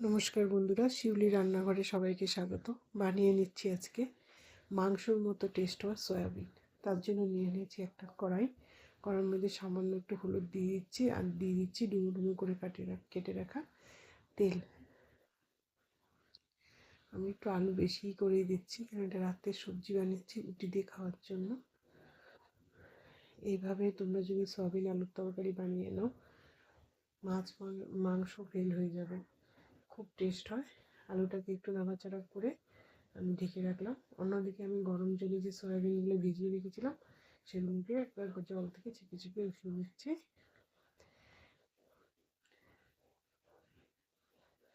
নমস্কার বন্ধুরা, শিউলি রান্নাঘরে সবাইকে স্বাগত। বানিয়ে নিচ্ছি আজকে মাংসর মতো টেস্ট হওয়া সয়াবিন। তার জন্য নিয়ে নিয়েছি একটা কড়াই। কড়াইয়ের মধ্যে সামান্য একটু হলুদ দিয়ে দিচ্ছি আর দিয়ে দিচ্ছি ডুমু ডুমু করে কাটে কেটে রাখা তেল। আমি একটু আলু বেশি করেই দিচ্ছি কারণ এটা রাতে সবজি বানিয়েছি রুটি দিয়ে খাওয়ার জন্য। এইভাবে তোমরা যদি সয়াবিন, আলুর তরকারি বানিয়ে নাও, মাছ, মাংস ফেল হয়ে যাবে। খুব টেস্ট হয়। আলুটাকে একটু নাড়াচাড়া করে আমি ঢেকে রাখলাম। অন্যদিকে আমি গরম জলে যে সয়াবিনগুলো ভিজিয়ে রেখেছিলাম, সেগুলোকে একবার জল থেকে চেপে চেপে উঠিয়ে নিচ্ছি।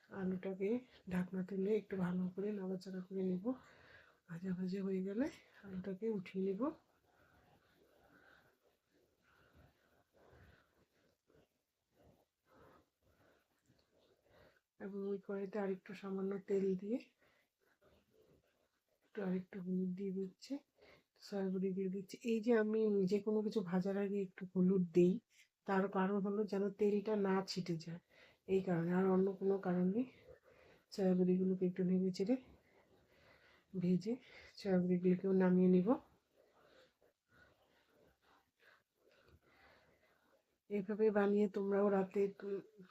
আলুটাকে ঢাকনা তুলে একটু ভালো করে নাড়াচাড়া করে নেব। ভাজা ভাজা হয়ে গেলে আলুটাকে উঠিয়ে নেব। এবং ওই কড়াইতে আরেকটু সামান্য তেল দিয়ে একটু আরেকটু হলুদ দিয়ে দিচ্ছি সয়াবড়ি দিয়ে দিচ্ছি। এই যে আমি যে কোনো কিছু ভাজার আগে একটু হলুদ দিই, তার কারণ হলো যেন তেলটা না ছিটে যায়। এই কারণে, আর অন্য কোনো কারণ সয়াবড়িগুলোকে একটু নেড়ে চেড়ে ভেজে সয়াবড়িগুলোকেও নামিয়ে নিব। এইভাবে বানিয়ে তোমরাও রাতে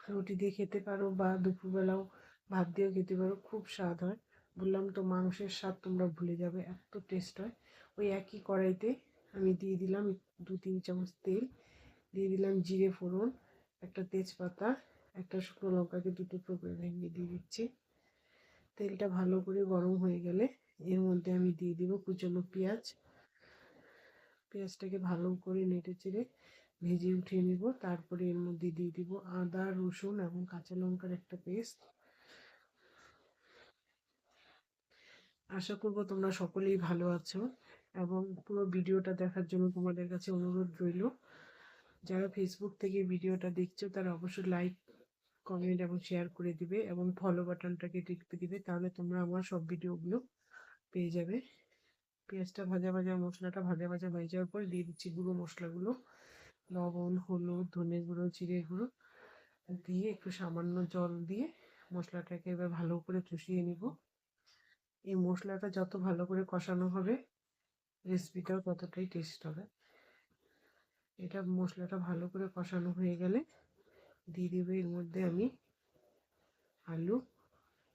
রুটি দিয়ে খেতে পারো বা দুপুরবেলাও ভাত দিয়েও খেতে পারো, খুব স্বাদ হয়। বললাম, তো মাংসের স্বাদ তোমরা ভুলে যাবে, এত টেস্ট হয়। ওই একই কড়াইতে আমি দিয়ে দিলাম দু তিন চামচ তেল, দিয়ে দিলাম জিরে ফোড়ন, একটা তেজপাতা, একটা শুকনো লঙ্কাকে দুটো টুকরো করে ভেঙে দিয়ে দিচ্ছি। তেলটা ভালো করে গরম হয়ে গেলে এর মধ্যে আমি দিয়ে দিব কুচনো পেঁয়াজ। পেঁয়াজটাকে ভালো করে নেড়ে চেড়ে ভেজে উঠিয়ে নিব, তারপরে এর মধ্যে দিয়ে দিব আদা, রসুন এবং কাঁচা লঙ্কার একটা পেস্ট আশা করব তোমরা সকলেই ভালো আছো এবং পুরো ভিডিওটা দেখার জন্য তোমাদের কাছে অনুরোধ রইল। যারা ফেসবুক থেকে ভিডিওটা দেখছ, তারা অবশ্যই লাইক কমেন্ট এবং শেয়ার করে দিবে এবং ফলো বাটনটাকে টিপে দিবে, তাহলে তোমরা আমার সব ভিডিওগুলো পেয়ে যাবে। পেঁয়াজটা ভাজা ভাজা, মশলাটা ভাজা ভাজা হয়ে যাওয়ার পর দিয়ে দিচ্ছি গুঁড়ো মশলাগুলো। লবণ, হলুদ, ধনে গুঁড়ো, জিরে গুঁড়ো দিয়ে একটু সামান্য জল দিয়ে মশলাটাকে এবার ভালো করে চষিয়ে নিব। এই মশলাটা যত ভালো করে কষানো হবে রেসিপিটাও ততটাই টেস্ট হবে। এটা মশলাটা ভালো করে কষানো হয়ে গেলে দিয়ে দেবে এর মধ্যে আমি আলু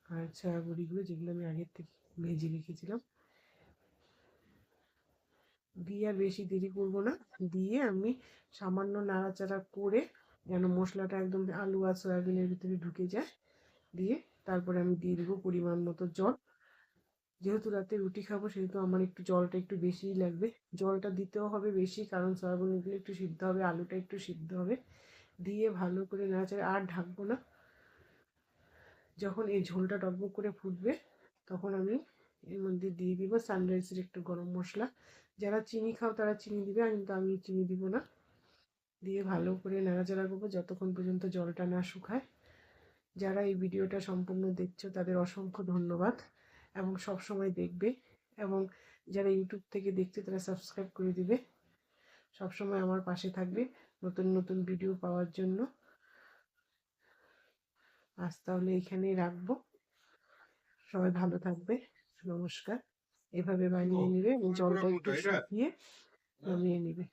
আর বড়িগুলো যেগুলো আমি আগের থেকে ভেজে রেখেছিলাম। দিয়ে আর বেশি দেরি করব না। দিয়ে আমি সামান্য নাড়াচাড়া করে যেন মশলাটা একদম আলু আর সয়াবিনের ভিতরে ঢুকে যায়, দিয়ে তারপরে আমি দিয়ে দেবো পরিমাণ মতো জল। যেহেতু রাতে রুটি খাব, সেহেতু আমার একটু জলটা একটু বেশিই লাগবে। জলটা দিতেও হবে বেশি, কারণ সয়াবিনগুলো একটু সিদ্ধ হবে, আলুটা একটু সিদ্ধ হবে। দিয়ে ভালো করে নাড়াচাড়া, আর ঢাকবো না। যখন এই ঝোলটা টকবক করে ফুটবে, তখন আমি এর মধ্যে দিয়ে দিব সানরাইসের একটু গরম মশলা। যারা চিনি খাও তারা চিনি দিবে কিন্তু আমি চিনি দিব না। দিয়ে ভালো করে নাড়াচাড়া করব যতক্ষণ পর্যন্ত জলটা না শুকায়। যারা এই ভিডিওটা সম্পূর্ণ দেখছ তাদের অসংখ্য ধন্যবাদ এবং সব সময় দেখবে এবং যারা ইউটিউব থেকে দেখছে তারা সাবস্ক্রাইব করে দিবে। সব সময় আমার পাশে থাকবে নতুন নতুন ভিডিও পাওয়ার জন্য। আজ তাহলে এখানেই রাখব। সবাই ভালো থাকবে। নমস্কার। এভাবে বানিয়ে নিবে এবং জলটা একটু শুকিয়ে নামিয়ে নিবে।